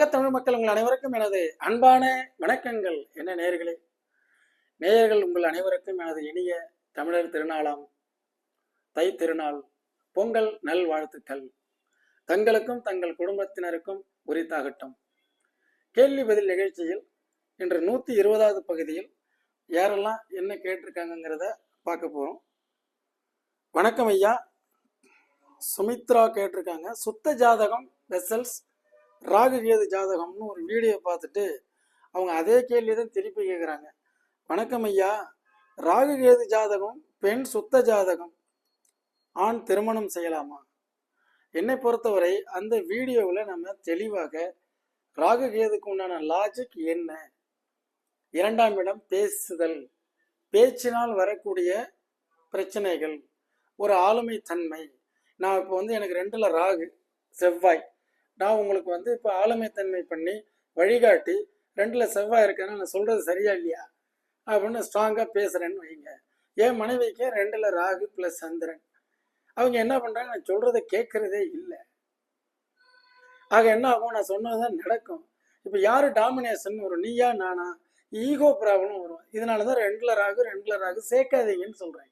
உலக தமிழ் மக்கள் உங்கள் அனைவருக்கும் எனது அன்பான வணக்கங்கள். என்ன நேர்களே நேயர்கள் உங்கள் அனைவருக்கும் எனது இனிய தமிழர் திருநாளாம் தை திருநாள் பொங்கல் நல்வாழ்த்துக்கள் தங்களுக்கும் தங்கள் குடும்பத்தினருக்கும் உரித்தாகட்டும். கேள்வி பதில் நிகழ்ச்சியில் இன்று நூற்றி இருபதாவது பகுதியில் யாரெல்லாம் என்ன கேட்டிருக்காங்கங்கிறத பார்க்க போகிறோம் வணக்கம் ஐயா. சுமித்ரா கேட்டிருக்காங்க. சுத்த ஜாதகம் வெசல்ஸ் ராகு கேது ஜாதகம்னு ஒரு வீடியோ பார்த்துட்டு அவங்க அதே கேள்வி தான் திருப்பி கேட்குறாங்க வணக்கம் ஐயா. ராகு கேது ஜாதகம் பெண் சுத்த ஜாதகம். ஆண் திருமணம் செய்யலாமா? என்னை பொறுத்தவரை அந்த வீடியோவில் நம்ம தெளிவாக ராகு கேதுக்கு உண்டான லாஜிக் என்ன? இரண்டாம் இடம் பேசுதல். பேச்சினால் வரக்கூடிய பிரச்சனைகள். ஒரு ஆளுமை தன்மை நான் இப்போ வந்து எனக்கு ரெண்டில் ராகு செவ்வாய். நான் உங்களுக்கு வந்து இப்போ ஆளுமைத்தன்மை பண்ணி வழிகாட்டி ரெண்டில் செவ்வாய் இருக்கேன்னா நான் சொல்கிறது சரியா இல்லையா? அப்படின்னு ஸ்ட்ராங்காக பேசுகிறேன்னு வைங்க. என் மனைவிக்கு ரெண்டில் ராகு ப்ளஸ் சந்திரன். அவங்க என்ன பண்ணுறாங்க நான் சொல்கிறத கேட்குறதே இல்லை. ஆக என்ன ஆகும்? நான் சொன்னதுதான் நடக்கும். இப்போ யார் டாமினேஷன் வரும்? நீயா நானா? ஈகோ ப்ராப்ளம் வரும். இதனால தான் ரெண்டில் ராகு ரெண்டில் ராகு சேர்க்காதீங்கன்னு சொல்கிறேன்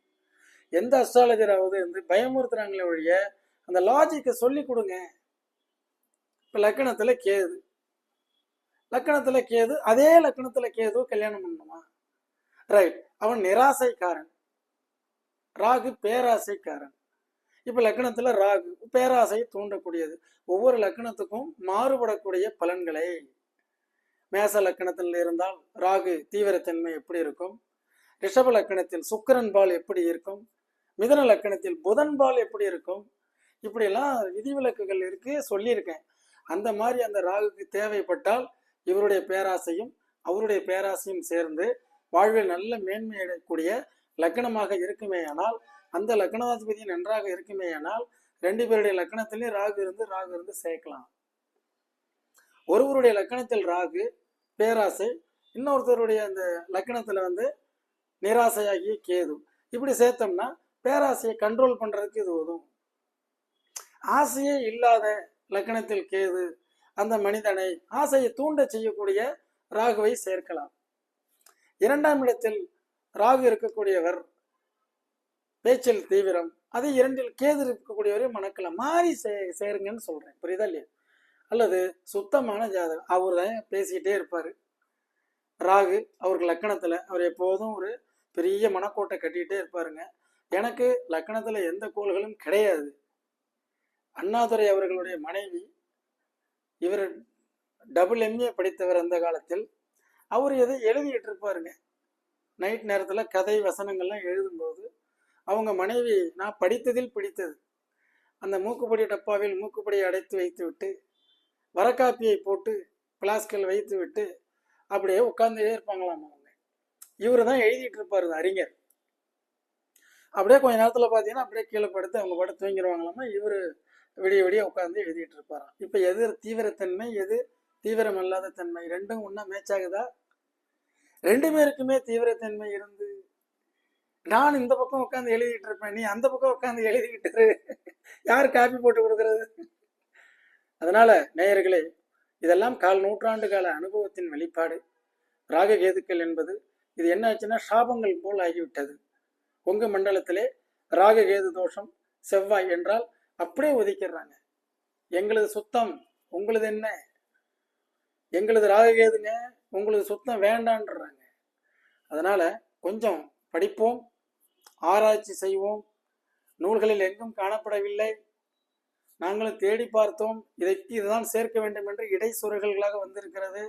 எந்த அஸ்ட்ராலஜராவது வந்து பயமுறுத்துறாங்களே ஒழிய அந்த லாஜிக்கை சொல்லி கொடுங்க. இப்போ லக்கணத்தில் கேது. லக்கணத்தில் கேது அதே லக்கணத்தில் கேது கல்யாணம் பண்ணணுமா ரைட் அவன் நிராசைக்காரன். ராகு பேராசைக்காரன். இப்போ லக்கணத்தில் ராகு பேராசை தூண்டக்கூடியது. ஒவ்வொரு லக்கணத்துக்கும் மாறுபடக்கூடிய பலன்களை. மேச லக்கணத்தில் இருந்தால் ராகு தீவிரத்தன்மை எப்படி இருக்கும்? ரிஷப லக்கணத்தில் சுக்கிரன் பால் எப்படி இருக்கும்? மிதன லக்கணத்தில் புதன் பால் எப்படி இருக்கும்? இப்படியெல்லாம் விதிவிலக்குகள் இருக்கு சொல்லியிருக்கேன். அந்த மாதிரி அந்த ராகுக்கு தேவைப்பட்டால் இவருடைய பேராசையும் அவருடைய பேராசையும் சேர்ந்து வாழ்வில் நல்ல மேன்மை அடையக்கூடிய லக்கணமாக இருக்குமேயானால் அந்த லக்னாதிபதி நன்றாக இருக்குமேயானால் ரெண்டு பேருடைய லக்கணத்திலையும் ராகு இருந்து ராகு இருந்து சேர்க்கலாம். ஒருவருடைய லக்கணத்தில் ராகு பேராசை இன்னொருத்தருடைய அந்த லக்கணத்தில் வந்து நிராசையாகிய கேது. இப்படி சேர்த்தோம்னா பேராசையை கண்ட்ரோல் பண்ணுறதுக்கு இது உதவும். ஆசையே இல்லாத லக்கணத்தில் கேது அந்த மனிதனை ஆசையை தூண்ட செய்யக்கூடிய ராகுவை சேர்க்கலாம். இரண்டாம் இடத்தில் ராகு இருக்கக்கூடியவர் பேச்சில் தீவிரம் அது இரண்டில் கேது இருக்கக்கூடியவரை மணக்கலாம். மாறி சே சேருங்கன்னு சொல்றேன். புரியுதா இல்லையா? அல்லது சுத்தமான ஜாதகம். அவர் தான் பேசிக்கிட்டே இருப்பார். ராகு அவருக்கு லக்கணத்தில் அவர் எப்போதும் ஒரு பெரிய மனக்கோட்டை கட்டிக்கிட்டே இருப்பாருங்க. எனக்கு லக்கணத்தில் எந்த கோள்களும் கிடையாது. அண்ணாதுரை அவர்களுடைய மனைவி இவர் டபுள் எம்ஏ படித்தவர் அந்த காலத்தில். அவர் எதை எழுதிக்கிட்டு இருப்பாருங்க நைட் நேரத்தில் கதை வசனங்கள்லாம் எழுதும்போது அவங்க மனைவி நான் படித்ததில் பிடித்தது. அந்த மூக்குப்படி டப்பாவில் மூக்குப்படியை அடைத்து வைத்து விட்டு வரக்காப்பியை போட்டு பிளாஸ்கில் வைத்து விட்டு அப்படியே உட்காந்துட்டே இருப்பாங்களாம் அவங்க. இவர் தான் எழுதிட்டு இருப்பார் அறிஞர். அப்படியே கொஞ்ச நேரத்தில் பார்த்தீங்கன்னா அப்படியே கீழே படுத்து அவங்க படம் தூங்கிடுவாங்களாமா இவர் விடிய விடிய உட்காந்து எழுதிட்டு இருப்பாராம். இப்போ எது தீவிரத்தன்மை எது தீவிரம் அல்லாத தன்மை? ரெண்டும் ஒன்றா மேட்ச் ஆகுதா? ரெண்டு பேருக்குமே தீவிரத்தன்மை இருந்து. நான் இந்த பக்கம் உட்காந்து எழுதிட்டு இருப்பேன் நீ அந்த பக்கம் உட்காந்து எழுதிக்கிட்டு யார் காப்பி போட்டு கொடுக்கறது? அதனால நேயர்களே இதெல்லாம் கால் நூற்றாண்டு கால அனுபவத்தின் வெளிப்பாடு. ராககேதுக்கள் என்பது இது என்ன ஆச்சுன்னா சாபங்கள் போல் ஆகிவிட்டது. உங்க மண்டலத்திலே ராககேது தோஷம் செவ்வாய் என்றால் அப்படியே ஒதுக்கிடுறாங்க. எங்களது சுத்தம் உங்களது என்ன? எங்களது ராககேதுங்க உங்களது சுத்தம் வேண்டான்றாங்க. அதனால கொஞ்சம் படிப்போம் ஆராய்ச்சி செய்வோம். நூல்களில் எங்கும் காணப்படவில்லை. நாங்களும் தேடி பார்த்தோம். இதைக்கு இதுதான் சேர்க்க வேண்டும் என்று இடைச்சுரல்களாக வந்திருக்கிறது.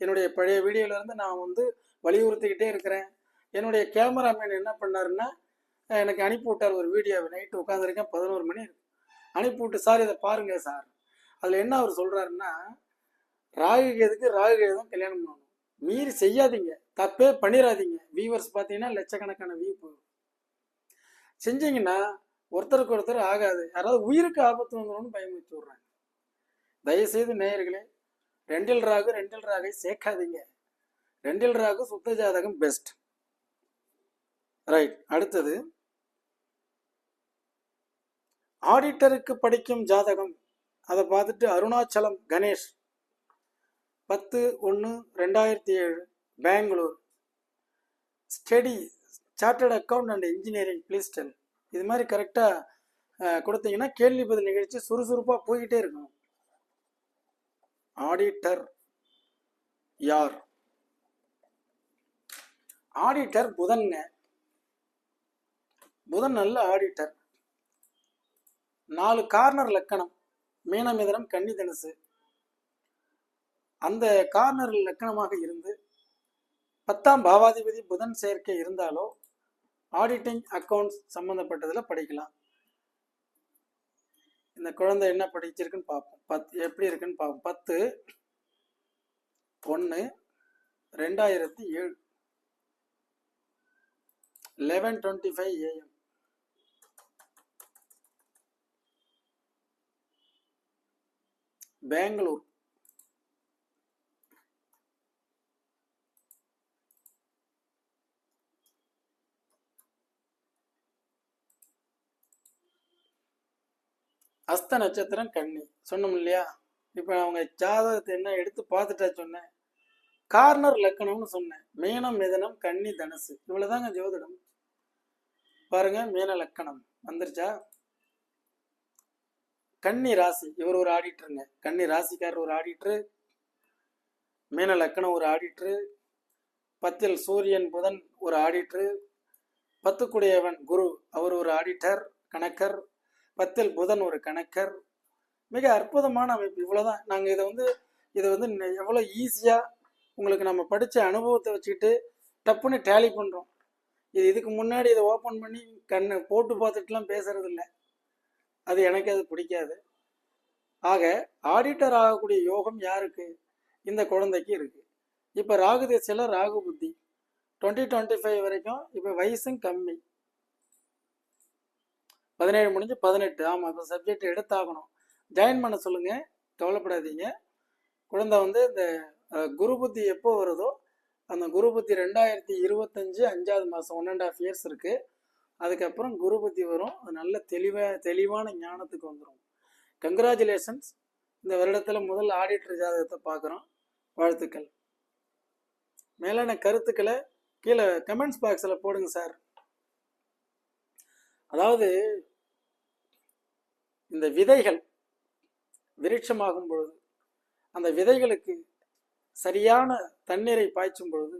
என்னுடைய பழைய வீடியோலேருந்து நான் வந்து வலியுறுத்திக்கிட்டே இருக்கிறேன். என்னுடைய கேமராமேன் என்ன பண்ணாருன்னா எனக்கு அனுப்பி விட்டார் ஒரு வீடியோவை. நைட்டு உட்காந்துருக்கேன் பதினோரு மணி அனுப்பிவிட்டு அனுப்பி விட்டு சார் இதை பாருங்க சார். அதில் என்ன அவர் சொல்கிறாருன்னா ராகு ராகுகேதும் ராகு தான் கல்யாணம் பண்ணணும். மீறி செய்யாதீங்க. தப்பே பண்ணிடாதீங்க வியூவர்ஸ் பார்த்தீங்கன்னா லட்சக்கணக்கான வியூ போகும் செஞ்சீங்கன்னா ஒருத்தருக்கு ஒருத்தர் ஆகாது. யாராவது உயிருக்கு ஆபத்து வந்துடும் பயமுறுத்தி விடுறாங்க. தயவுசெய்து நேயர்களே ரெண்டில் ராகு ரெண்டில் ராகை சேர்க்காதீங்க. ரெண்டில் ராகு சுத்த ஜாதகம் பெஸ்ட் ரைட் அடுத்தது ஆடிட்டருக்கு படிக்கும் ஜாதகம். அதை பார்த்துட்டு அருணாச்சலம் கணேஷ். பத்து ஒன்று ரெண்டாயிரத்தி ஏழு Bangalore. Study chartered account and engineering please tell இது மாதிரி கரெக்டாக கொடுத்தீங்கன்னா கேள்வி பதில் நிகழ்ச்சி சுறுசுறுப்பாக போய்கிட்டே இருக்கும். ஆடிட்டர் யார்? ஆடிட்டர் புதன்ங்க. புதன் நல்ல ஆடிட்டர். நாலு கார்னர் லக்கணம். மீனமிதனம் கன்னி தனுசு. அந்த கார்னர் லக்கணமாக இருந்து பத்தாம் பாவாதிபதி புதன் சேர்க்கை இருந்தாலோ ஆடிட்டிங் அக்கௌண்ட்ஸ் சம்மந்தப்பட்டதில் படிக்கலாம். இந்த குழந்தை என்ன படிச்சிருக்குன்னு பார்ப்போம். பத்து எப்படி இருக்குன்னு பார்ப்போம். பத்து ஒன்று ரெண்டாயிரத்தி ஏழு. Eleven twenty five AM Bangalore. அஸ்த நட்சத்திரம் கன்னி. சொன்னோம் இல்லையா? இப்போ அவங்க ஜாதகத்தை என்ன எடுத்து பார்த்துட்டா சொன்னேன். கார்னர் லக்கணம்னு சொன்னேன். மீனம் மிதனம் கன்னி தனுசு. இவ்வளோதாங்க ஜோதிடம். பாருங்க மீன லக்கணம். வந்துருச்சா? கன்னி ராசி இவர் ஒரு ஆடிட்டருங்க. கன்னி ராசிக்காரர் ஒரு ஆடிட்டரு மீன லக்கணம் ஒரு ஆடிட்டரு பத்தில் சூரியன் புதன் ஒரு ஆடிட்டரு பத்துக்குடையவன் குரு அவர் ஒரு ஆடிட்டர் கணக்கர் பத்தில் புதன் ஒரு கணக்கர். மிக அற்புதமான அமைப்பு. இவ்வளோதான் நாங்கள் இதை வந்து இதை வந்து எவ்வளோ ஈஸியாக உங்களுக்கு நம்ம படித்த அனுபவத்தை வச்சுக்கிட்டு டப்புன்னு டேலி பண்ணுறோம் இது இதுக்கு முன்னாடி இதை ஓப்பன் பண்ணி கண்ணை போட்டு பார்த்துட்டுலாம் பேசுறது இல்லை அது எனக்கு அது பிடிக்காது. ஆக ஆடிட்டர் ஆகக்கூடிய யோகம் யாருக்கு? இந்த குழந்தைக்கு இருக்கு. இப்போ ராகு திசையில் ராகு புத்தி. டுவெண்ட்டி டுவெண்ட்டி ஃபைவ் வரைக்கும் இப்போ வயசும் கம்மி. பதினேழு முடிஞ்சு பதினெட்டு. ஆமாம் இப்போ சப்ஜெக்ட் எடுத்தாகணும். ஜாயின் பண்ண சொல்லுங்கள் கவலைப்படாதீங்க. குழந்தை வந்து இந்த குரு புத்தி எப்போ வருதோ அந்த குரு புத்தி ரெண்டாயிரத்தி இருபத்தஞ்சு அஞ்சாவது மாதம் ஒன் அண்ட் ஆஃப் இயர்ஸ் இருக்குது அதுக்கப்புறம் குரு புத்தி வரும். அது நல்ல தெளிவாக தெளிவான ஞானத்துக்கு வந்துடும் கங்க்ராச்சுலேஷன்ஸ் இந்த வருடத்தில் முதல் ஆடிட்டர் ஜாதகத்தை பார்க்குறோம். வாழ்த்துக்கள். மேலான கருத்துக்களை கீழே கமெண்ட்ஸ் பாக்ஸில் போடுங்க சார் அதாவது இந்த விதைகள் விருட்சமாகும் பொழுது அந்த விதைகளுக்கு சரியான தண்ணீரை பாய்ச்சும் பொழுது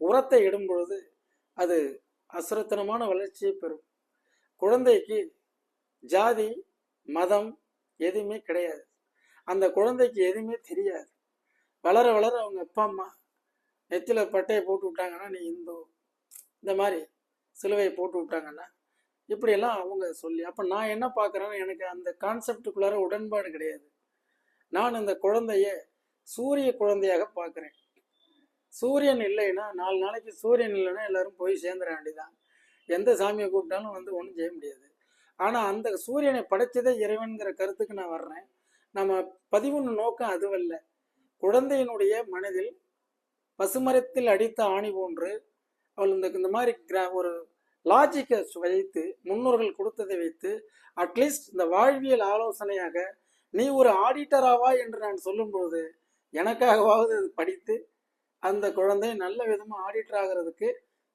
உரத்தை இடும் பொழுது அது அசுரத்தனமான வளர்ச்சியை பெறும். குழந்தைக்கு ஜாதி மதம் எதுவுமே கிடையாது. அந்த குழந்தைக்கு எதுவுமே தெரியாது. வளர வளர அவங்க அப்பா அம்மா நெத்தியில் பட்டையை போட்டு விட்டாங்கன்னா நீ இந்து இந்த மாதிரி சிலுவையை போட்டு விட்டாங்கன்னா இப்படியெல்லாம் அவங்க சொல்லி அப்போ நான் என்ன பார்க்குறேன்னு எனக்கு அந்த கான்செப்டுக்குள்ளார உடன்பாடு கிடையாது. நான் இந்த குழந்தைய சூரிய குழந்தையாக பார்க்குறேன். சூரியன் இல்லைன்னா நாலு நாளைக்கு சூரியன் இல்லைன்னா எல்லாரும் போய் சேர்ந்துட வேண்டியதான் எந்த சாமியை கூப்பிட்டாலும் வந்து ஒன்றும் செய்ய முடியாது. ஆனால் அந்த சூரியனை படைச்சதே இறைவன்கிற கருத்துக்கு நான் வர்றேன். நம்ம பதிவுன்னு நோக்கம் அதுவல்ல. குழந்தையினுடைய மனதில் பசுமரத்தில் அடித்த ஆணி போன்று அவள் இந்த இந்த மாதிரி கிரா- ஒரு லாஜிக்கை வைத்து முன்னோர்கள் கொடுத்ததை வைத்து அட்லீஸ்ட் இந்த வாழ்வியல் ஆலோசனையாக நீ ஒரு ஆடிட்டராவா என்று நான் சொல்லும்போது எனக்காகவாவது அது படித்து அந்த குழந்தை நல்ல விதமாக ஆடிட்டர் ஆகிறதுக்கு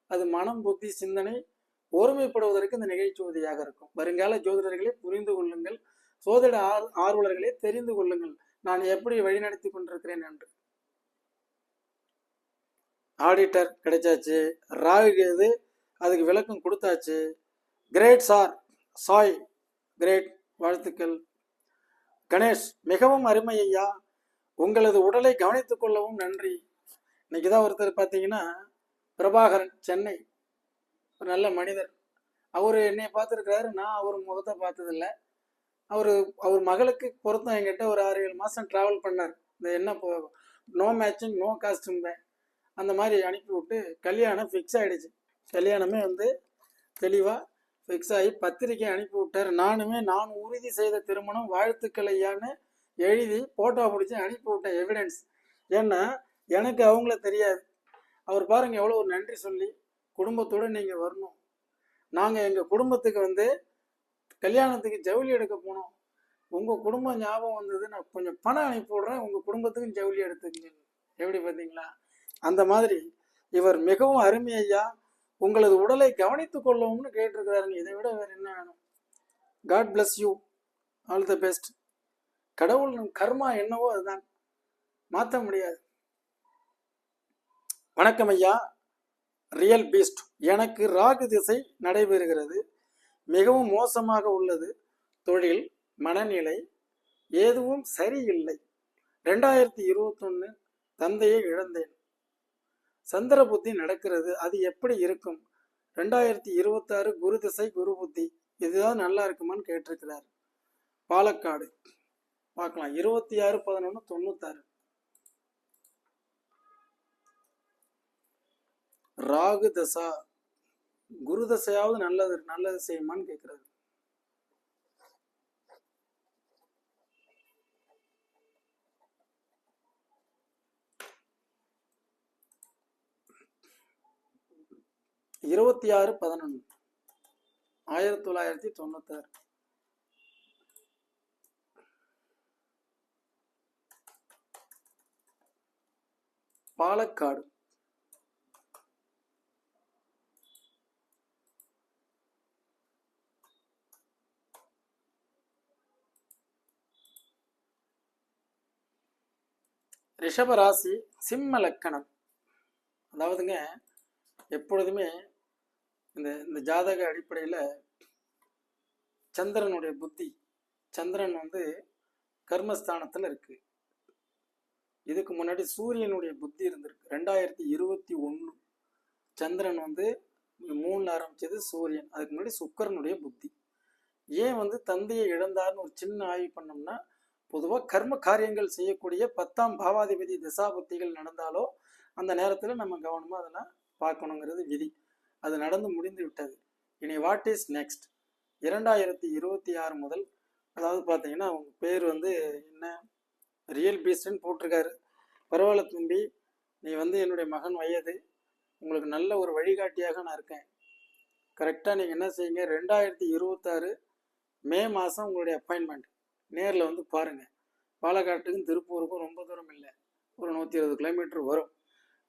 அது மனம் புத்தி சிந்தனை ஒருமைப்படுவதற்கு இந்த நிகழ்ச்சி உதவியாக இருக்கும். வருங்கால ஜோதிடர்களை புரிந்து கொள்ளுங்கள். சோதிட ஆர் ஆர்வலர்களை தெரிந்து கொள்ளுங்கள். நான் எப்படி வழிநடத்தி கொண்டிருக்கிறேன் என்று. ஆடிட்டர் கிடைச்சாச்சு. ராகு கேது அதுக்கு விளக்கம் கொடுத்தாச்சு. கிரேட் சார் சாய் கிரேட் வாழ்த்துக்கள். கணேஷ் மிகவும் அருமை ஐயா. உங்களது உடலை கவனித்துக் கொள்ளவும் நன்றி. இன்னைக்கு தான் ஒருத்தர் பார்த்தீங்கன்னா பிரபாகரன் சென்னை. ஒரு நல்ல மனிதர். அவர் என்னை பார்த்துருக்கிறாரு. நான் அவர் முகத்தை பார்த்ததில்ல. அவர் அவர் மகளுக்கு பொருத்தம் என்கிட்ட ஒரு ஆறு ஏழு மாதம் ட்ராவல் பண்ணார். இந்த என்ன நோ மேட்சிங் நோ காஸ்டியூம் அந்த மாதிரி அனுப்பி விட்டு கல்யாணம் ஃபிக்ஸ் ஆகிடுச்சு கல்யாணமே வந்து தெளிவாக ஃபிக்ஸ் ஆகி பத்திரிக்கை அனுப்பி விட்டார் நானுமே நான் உறுதி செய்த திருமணம் வாழ்த்துக்கள் ஐயான்னு எழுதி ஃபோட்டோ பிடிச்சி அனுப்பி விட்டேன் எவிடன்ஸ் ஏன்னா எனக்கு அவங்கள தெரியாது. அவர் பாருங்கள் எவ்வளோ ஒரு நன்றி சொல்லி குடும்பத்தோடு நீங்கள் வரணும். நாங்கள் எங்கள் குடும்பத்துக்கு வந்து கல்யாணத்துக்கு ஜவுளி எடுக்க போனோம். உங்கள் குடும்பம் ஞாபகம் வந்தது நான் கொஞ்சம் பணம் அனுப்பி விடுறேன். உங்கள் குடும்பத்துக்கும் ஜவுளி எடுத்துக்கங்க எப்படி பார்த்தீங்களா? அந்த மாதிரி இவர் மிகவும் அருமையா உங்களது உடலை கவனித்து கொள்ளவும்னு கேட்டிருக்கிறாருங்க. இதை விட வேறு என்ன வேணும்? God bless you all the best கடவுள் கர்மா என்னவோ அதுதான். மாற்ற முடியாது. வணக்கம் ஐயா. ரியல் பீஸ்ட் எனக்கு ராகு திசை நடைபெறுகிறது. மிகவும் மோசமாக உள்ளது. தொழில் மனநிலை எதுவும் சரியில்லை. ரெண்டாயிரத்தி இருபத்தொன்னு தந்தையை இழந்தேன். சந்திர புத்தி நடக்கிறது. அது எப்படி இருக்கும்? ரெண்டாயிரத்தி இருபத்தாறு குரு திசை குரு புத்தி. இதுதான் நல்லா இருக்குமான்னு கேட்டிருக்கிறார். பாலக்காடு. பார்க்கலாம். இருபத்தி ஆறு பதினொன்று தொண்ணூத்தாறு. ராகு தசா குரு தசையாவது நல்லது நல்லது செய்யுமான்னு கேட்கிறாரு இருபத்தி ஆறு பதினொன்று ஆயிரத்தி தொள்ளாயிரத்தி தொண்ணூத்தாறு. பாலக்காடு. ரிஷபராசி சிம்ம லக்கணம். அதாவதுங்க எப்பொழுதுமே இந்த இந்த ஜாதக அடிப்படையில் சந்திரனுடைய புத்தி சந்திரன் வந்து கர்மஸ்தானத்தில் இருக்கு. இதுக்கு முன்னாடி சூரியனுடைய புத்தி இருந்திருக்கு. ரெண்டாயிரத்தி இருபத்தி ஒன்று சந்திரன் வந்து மூணு ஆரம்பிச்சது சூரியன். அதுக்கு முன்னாடி சுக்கரனுடைய புத்தி. ஏன் வந்து தந்தையை இழந்தார்னு ஒரு சின்ன ஆய்வு பண்ணோம்னா பொதுவாக கர்ம காரியங்கள் செய்யக்கூடிய பத்தாம் பாவாதிபதி திசா நடந்தாலோ அந்த நேரத்தில் நம்ம கவனமாக அதெல்லாம் பார்க்கணுங்கிறது விதி. அது நடந்து முடிந்து விட்டது. இனி வாட் இஸ் நெக்ஸ்ட் இரண்டாயிரத்தி இருபத்தி ஆறு முதல் அதாவது பார்த்தீங்கன்னா அவங்க பேர் வந்து என்ன? ரியல் பீஸ்ட்னு போட்டிருக்காரு. பரவாயில்ல தம்பி நீ வந்து என்னுடைய மகன் வயது. உங்களுக்கு நல்ல ஒரு வழிகாட்டியாக நான் இருக்கேன். கரெக்டாக நீங்கள் என்ன செய்யுங்க? ரெண்டாயிரத்தி இருபத்தாறு மே மாதம் உங்களுடைய அப்பாயின்மெண்ட் நேரில் வந்து பாருங்கள் பாலக்காட்டுக்கும் திருப்பூருக்கும் ரொம்ப தூரம் இல்லை. ஒரு நூற்றி இருபது கிலோமீட்டர் வரும்.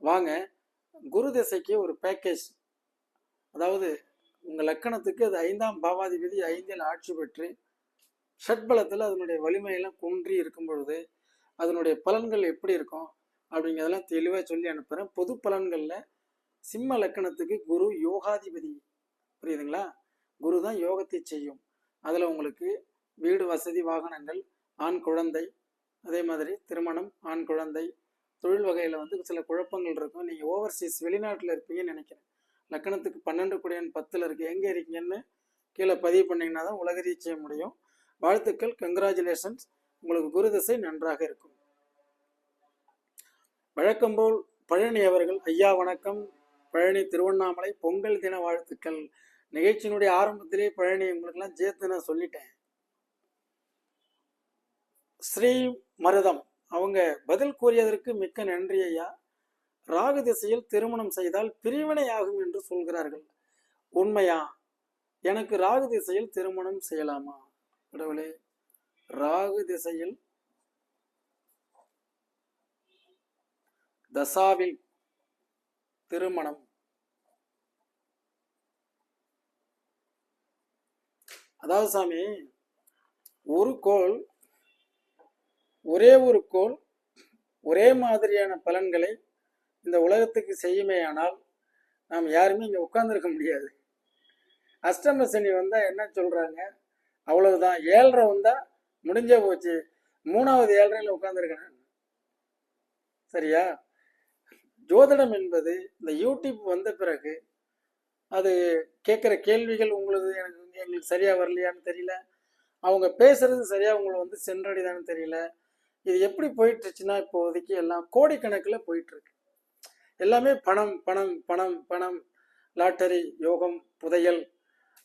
வாங்க குரு திசைக்கு ஒரு பேக்கேஜ் அதாவது உங்கள் லக்கணத்துக்கு அது ஐந்தாம் பாவாதிபதி ஐந்தில் ஆட்சி பெற்று ஷட்பலத்தில் அதனுடைய வலிமையெல்லாம் குன்றி இருக்கும் பொழுது அதனுடைய பலன்கள் எப்படி இருக்கும் அப்படிங்கிறதெல்லாம் தெளிவாக சொல்லி அனுப்புகிறேன் பொது பலன்களில் சிம்ம லக்கணத்துக்கு குரு யோகாதிபதி. புரியுதுங்களா? குரு தான் யோகத்தை செய்யும். அதில் உங்களுக்கு வீடு வசதி வாகனங்கள் ஆண் குழந்தை அதே மாதிரி திருமணம் ஆண் குழந்தை தொழில் வகையில் வந்து சில குழப்பங்கள் இருக்கும். நீங்கள் ஓவர்சீஸ் வெளிநாட்டில் இருப்பீங்கன்னு நினைக்கிறேன். லக்கணத்துக்கு பன்னெண்டு குடியன் பத்தில் இருக்கு. எங்கே இருக்கீங்கன்னு கீழே பதிவு பண்ணீங்கன்னா தான் உலக செய்ய முடியும். வாழ்த்துக்கள். கங்க்ராச்சுலேஷன்ஸ் உங்களுக்கு குரு தசை நன்றாக இருக்கும். வழக்கம்போல் பழனி அவர்கள் ஐயா வணக்கம். பழனி திருவண்ணாமலை பொங்கல் தின வாழ்த்துக்கள். நிகழ்ச்சியினுடைய ஆரம்பத்திலே பழனி உங்களுக்கெல்லாம் ஜேத்துன்னு நான் சொல்லிட்டேன். ஸ்ரீ மருதம் அவங்க பதில் கூறியதற்கு மிக்க நன்றி ஐயா. ராகு திசையில் திருமணம் செய்தால் பிரிவினை ஆகும் என்று சொல்கிறார்கள். உண்மையா? எனக்கு ராகு திசையில் திருமணம் செய்யலாமா? கடவுளே ராகு திசையில் தசாவில் திருமணம். அதாவது சாமி ஒரு கோள் ஒரே ஒரு கோள் ஒரே மாதிரியான பலன்களை இந்த உலகத்துக்கு செய்யுமேயானால் நாம் யாருமே இங்கே உட்காந்துருக்க முடியாது. அஷ்டம சனி வந்தால் என்ன சொல்கிறாங்க அவ்வளவுதான். ஏழரை வந்தால் முடிஞ்ச போச்சு. மூணாவது ஏழரையில் உட்காந்துருக்கேன் சரியா? ஜோதிடம் என்பது இந்த யூடியூப் வந்த பிறகு அது கேட்குற கேள்விகள் உங்களுக்கு எனக்கு வந்து எங்களுக்கு சரியாக வரலையான்னு தெரியல. அவங்க பேசுறது சரியாக உங்களை வந்து சென்றடைதான்னு தெரியல. இது எப்படி போயிட்டுருச்சுன்னா இப்போதைக்கு எல்லாம் கோடிக்கணக்கில் போயிட்டுருக்கு. எல்லாமே பணம் பணம் பணம் பணம் லாட்டரி யோகம் புதையல்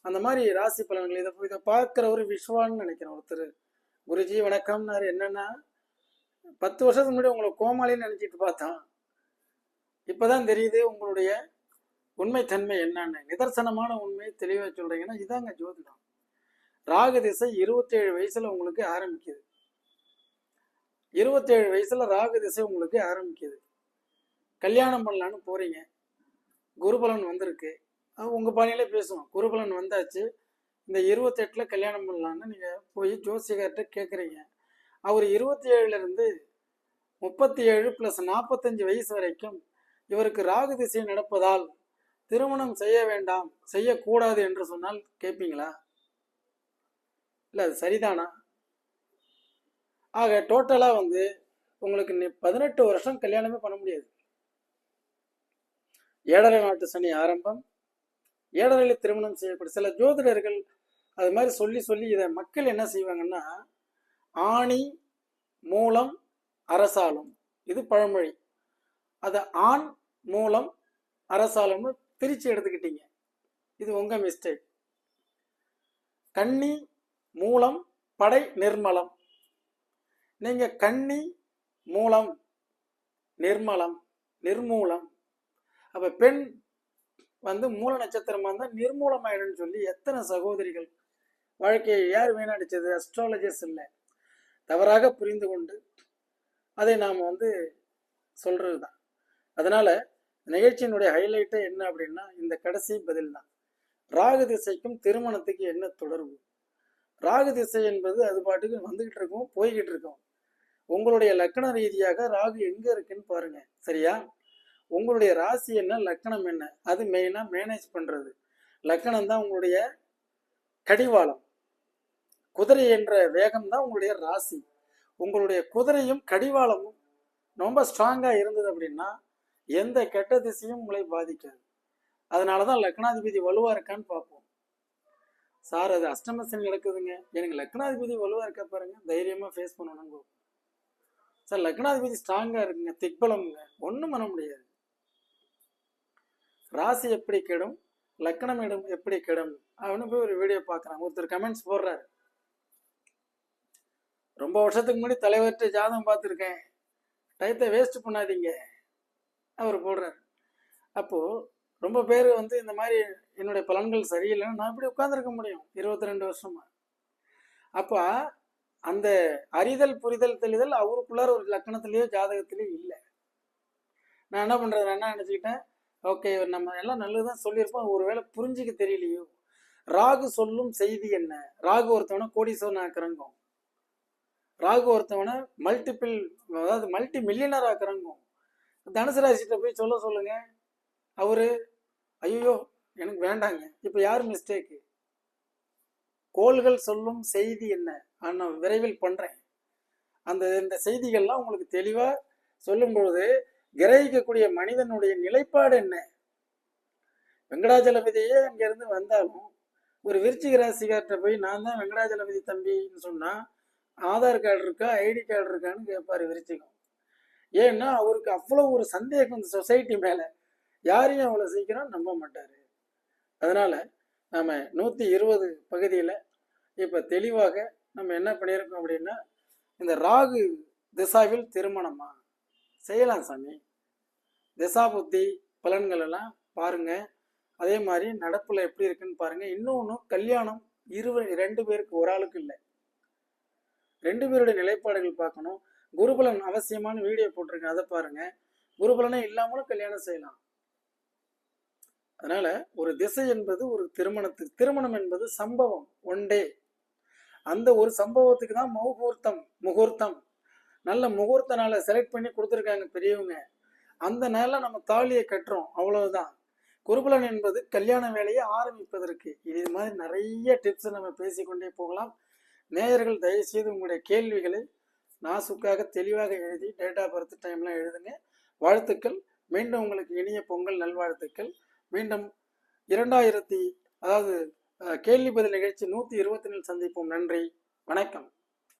அந்த மாதிரி ராசி பலன்கள். இதை இதை பார்க்குற ஒரு விஸ்வான்னு நினைக்கிறேன் ஒருத்தர். குருஜி வணக்கம்னாரு. என்னன்னா பத்து வருஷத்துக்கு முன்னாடி உங்களை கோமாளின்னு நினச்சிட்டு பார்த்தான். இப்போதான் தெரியுது உங்களுடைய உண்மைத்தன்மை என்னன்னு. நிதர்சனமான உண்மையை தெளிவாக சொல்கிறீங்கன்னா இதாங்க ஜோதிடம். ராகு திசை இருபத்தேழு வயசுல உங்களுக்கு ஆரம்பிக்குது. இருபத்தேழு வயசுல ராகு திசை உங்களுக்கு ஆரம்பிக்குது. கல்யாணம் பண்ணலான்னு போறீங்க. குருபலன் வந்திருக்கு. அது உங்க பாணியிலே பேசுவோம். குருபலன் வந்தாச்சு. இந்த இருபத்தெட்டுல கல்யாணம் பண்ணலான்னு நீங்க போய் ஜோசியர்கிட்ட கேட்குறீங்க அவர் இருபத்தி ஏழுல இருந்து முப்பத்தி ஏழு பிளஸ் நாற்பத்தஞ்சு வயசு வரைக்கும் இவருக்கு ராகு திசை நடப்பதால் திருமணம் செய்ய வேண்டாம் செய்யக்கூடாது என்று சொன்னால் கேட்பீங்களா இல்லை அது சரிதானா? ஆக டோட்டலாக வந்து உங்களுக்கு பதினெட்டு வருஷம் கல்யாணமே பண்ண முடியாது. ஏழரை நாட்டு சனி ஆரம்பம். ஏழரையில் திருமணம் செய்யக்கூடிய சில ஜோதிடர்கள் அது மாதிரி சொல்லி சொல்லி இதை மக்கள் என்ன செய்வாங்கன்னா ஆணி மூலம் அரசாலும். இது பழமொழி. அதை ஆண் மூலம் அரசாலும்னு பிரித்து எடுத்துக்கிட்டீங்க. இது உங்கள் மிஸ்டேக் கன்னி மூலம் படை நிர்மலம். நீங்க கன்னி மூலம் நிர்மலம் நிர்மூலம். அப்ப பெண் வந்து மூல நட்சத்திரமா இருந்தா நிர்மூலம் ஆயிடும்னு சொல்லி எத்தனை சகோதரிகள் வாழ்க்கையை யார் வீணடிச்சது? அஸ்ட்ராலஜர்ஸ் இல்லை. தவறாக புரிந்து கொண்டு அதை நாம் வந்து சொல்றது தான் அதனால நிகழ்ச்சியினுடைய ஹைலைட்டே என்ன அப்படின்னா இந்த கடைசி பதில் தான். ராகு திசைக்கும் திருமணத்துக்கு என்ன தொடர்பு? ராகு திசை என்பது அது பாட்டுக்கு வந்துகிட்டு இருக்கும் போய்கிட்டு இருக்கும் உங்களுடைய லக்கண ரீதியாக ராகு எங்க இருக்குன்னு பாருங்க. சரியா? உங்களுடைய ராசி என்ன லக்கணம் என்ன? அது மெயினா மேனேஜ் பண்றது. லக்கணம் தான் உங்களுடைய கடிவாளம். குதிரை என்ற வேகம் தான் உங்களுடைய ராசி. உங்களுடைய குதிரையும் கடிவாளமும் ரொம்ப ஸ்ட்ராங்கா இருந்தது அப்படின்னா எந்த கெட்ட திசையும் உங்களை பாதிக்காது. அதனால தான் லக்னாதிபதி வலுவா இருக்கான்னு பார்ப்போம். சார் அது அஷ்டமசன் நடக்குதுங்க. எனக்கு லக்னாதிபதி வலுவா இருக்கா பாருங்க. தைரியமா ஃபேஸ் பண்ணணுங்க. சார் லக்னாதிபதி ஸ்ட்ராங்காக இருக்குங்க திக்பலம்ங்க. ஒன்றும் பண்ண முடியாது. ராசி எப்படி கெடும்? லக்னம் இடம் எப்படி கெடும்? அப்படின்னு போய் ஒரு வீடியோ பார்க்குறான் ஒருத்தர் கமெண்ட்ஸ் போடுறாரு. ரொம்ப வருஷத்துக்கு முன்னாடி தலைவர்கிட்ட ஜாதகம் பார்த்துருக்கேன். டயத்தை வேஸ்ட் பண்ணாதீங்க. அவர் போடுறாரு. அப்போது ரொம்ப பேர் வந்து இந்த மாதிரி என்னுடைய பலன்கள் சரியில்லைன்னு நான் இப்படி உட்காந்துருக்க முடியும். இருபத்தி ரெண்டு வருஷமாக அப்போ அந்த அறிதல் புரிதல் தெளிதல் அவருக்குள்ளார ஒரு லக்கணத்திலேயோ ஜாதகத்திலேயோ இல்லை. நான் என்ன பண்றது? நான் என்ன நினைச்சுக்கிட்டேன்? ஓகே நம்ம எல்லாம் நல்லதுதான் சொல்லியிருப்போம். ஒருவேளை புரிஞ்சிக்க தெரியலையோ? ராகு சொல்லும் செய்தி என்ன? ராகு ஒருத்தவனை கோடீஸ்வரன் ஆக்கிறங்கும். ராகு ஒருத்தவனை மல்டிபிள் அதாவது மல்டி மில்லியனர் ஆக்கிறங்கும். தனுசு ராசிட்ட போய் சொல்ல சொல்லுங்க. அவரு ஐயோ எனக்கு வேண்டாங்க. இப்போ யார் மிஸ்டேக்கு கோள்கள் சொல்லும் செய்தி என்ன? நான் விரைவில் பண்றேன். அந்த இந்த செய்திகள்லாம் உங்களுக்கு தெளிவா சொல்லும் பொழுது கிரகிக்கக்கூடிய மனிதனுடைய நிலைப்பாடு என்ன? வெங்கடாஜலபதியே அங்கிருந்து வந்தாலும் ஒரு விருச்சிக ராசிக்கார்ட்ட போய் நான் தான் வெங்கடாஜலபதி தம்பின்னு சொன்னா ஆதார் கார்டு இருக்கா ஐடி கார்டு இருக்கான்னு கேட்பாரு விருச்சிகம். ஏன்னா அவருக்கு அவ்வளோ ஒரு சந்தேகம் இந்த சொசைட்டி மேல. யாரையும் அவ்வளோ சீக்கிரம் நம்ப மாட்டாரு. அதனால நாம நூத்தி இருபது பகுதியில இப்ப தெளிவாக நம்ம என்ன பண்ணியிருக்கோம் அப்படின்னா இந்த ராகு திசாவில் திருமணமா? செய்யலாம் சாமி. திசா புத்தி பலன்கள் எல்லாம் பாருங்க. அதே மாதிரி நடப்புல எப்படி இருக்குன்னு பாருங்க. இன்னொன்று கல்யாணம் இரு ரெண்டு பேருக்கு ஒரு ஆளுக்கு இல்லை. ரெண்டு பேருடைய நிலைப்பாடுகள் பார்க்கணும். குருபலன் அவசியமான வீடியோ போட்டிருக்கேன். அதை பாருங்க. குருபலனே இல்லாமலும் கல்யாணம் செய்யலாம். அதனால ஒரு திசை என்பது ஒரு திருமணத்துக்கு திருமணம் என்பது சம்பவம். One day. அந்த ஒரு சம்பவத்துக்கு தான் முகூர்த்தம் முகூர்த்தம். நல்ல முகூர்த்த நாளை செலக்ட் பண்ணி கொடுத்துருக்காங்க பெரியவங்க. அந்த நாளில் நம்ம தாலியை கட்டுறோம் அவ்வளவுதான். குருபலன் என்பது கல்யாண வேலையை ஆரம்பிப்பதற்கு. இது மாதிரி நிறைய டிப்ஸ் நம்ம பேசிக்கொண்டே போகலாம். நேயர்கள் தயவுசெய்து உங்களுடைய கேள்விகளை நாசுக்காக தெளிவாக எழுதி டேட் ஆஃப் பர்த் டைம்லாம் எழுதுங்க. வாழ்த்துக்கள். மீண்டும் உங்களுக்கு இனிய பொங்கல் நல்வாழ்த்துக்கள். மீண்டும் இரண்டாயிரத்தி அதாவது கேள்வி பதில் நிகழ்ச்சி நூற்றி இருபத்தி சந்திப்போம். நன்றி. வணக்கம்.